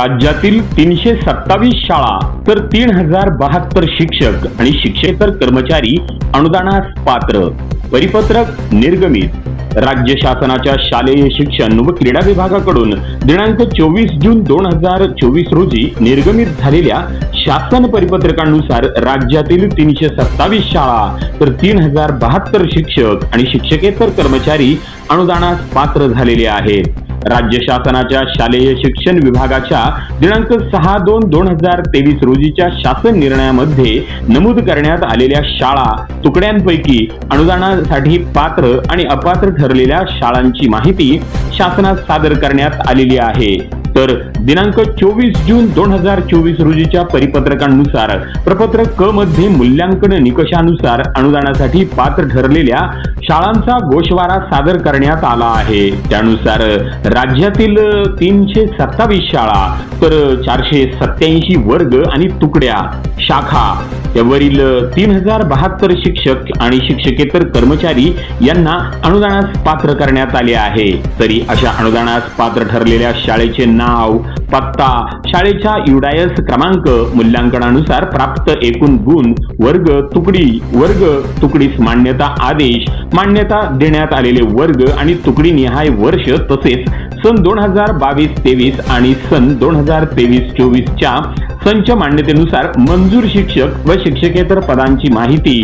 राज्यातील तीनशे सत्तावीस शाळा तर तीन हजार बहात्तर शिक्षक आणि शिक्षकेतर कर्मचारी अनुदानास पात्र. परिपत्रक निर्गमित. राज्य शासनाच्या शालेय शिक्षण व क्रीडा विभागाकडून दिनांक चोवीस जून दोन हजार चोवीस रोजी निर्गमित झालेल्या शासन परिपत्रकानुसार राज्यातील तीनशे सत्तावीस शाळा तर तीन हजार बहात्तर शिक्षक आणि शिक्षकेतर कर्मचारी अनुदानास पात्र झालेले आहेत. राज्य शासनाच्या शालेय शिक्षण विभागाच्या दिनांक सहा दोन दोन हजार तेवीस रोजीच्या शासन निर्णयामध्ये नमूद करण्यात आलेल्या शाळा तुकड्यांपैकी अनुदानासाठी पात्र आणि अपात्र ठरलेल्या शाळांची माहिती शासनात सादर करण्यात आलेली आहे. तर दिनांक चोवीस जून दोन हजार चोवीस रोजीच्या परिपत्रकानुसार प्रपत्र क मध्ये मूल्यांकन निकषानुसार अनुदानासाठी पात्र ठरलेल्या शाळांचा गोषवारा सादर करण्यात आला आहे. त्यानुसार राज्यातील तीनशे सत्तावीस शाळा तर चारशे सत्याऐंशी वर्ग आणि तुकड्या शाखा यावरील तीन हजार बहात्तर शिक्षक आणि शिक्षकेतर कर्मचारी यांना अनुदानास पात्र करण्यात आले आहे. तरी अशा अनुदानास पात्र ठरलेल्या शाळेचे नाव पत्ता शाळेच्या युडायस क्रमांक मूल्यांकनानुसार प्राप्त एकूण गुण वर्ग तुकडी वर्ग तुकडीस मान्यता आदेश मान्यता देण्यात आलेले वर्ग आणि तुकडी निहाय वर्ष तसेच सन दोन हजार बावीस तेवीस आणि सन दोन हजार तेवीस चोवीसच्या संच मान्यतेनुसार मंजूर शिक्षक व शिक्षकेतर पदांची माहिती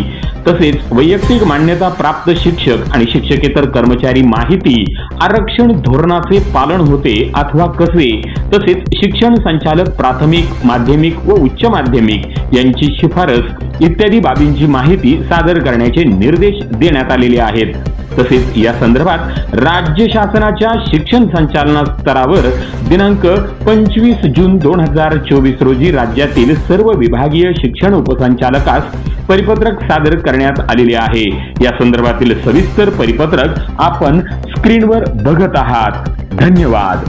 तसेच वैयक्तिक मान्यता प्राप्त शिक्षक आणि शिक्षकेतर कर्मचारी माहिती आरक्षण धोरणाचे पालन होते अथवा कसे तसेच शिक्षण संचालक प्राथमिक माध्यमिक व उच्च माध्यमिक यांची शिफारस इत्यादी बाबींची माहिती सादर करण्याचे निर्देश देण्यात आलेले आहेत. तसेच या संदर्भात राज्य शासनाच्या शिक्षण संचालना स्तरावर दिनांक पंचवीस जून दोन हजार चोवीस रोजी राज्यातील सर्व विभागीय शिक्षण उपसंचालकास परिपत्रक सादर करण्यात आलेले आहे. या संदर्भातील सविस्तर परिपत्रक आपण स्क्रीनवर बघत आहात. धन्यवाद.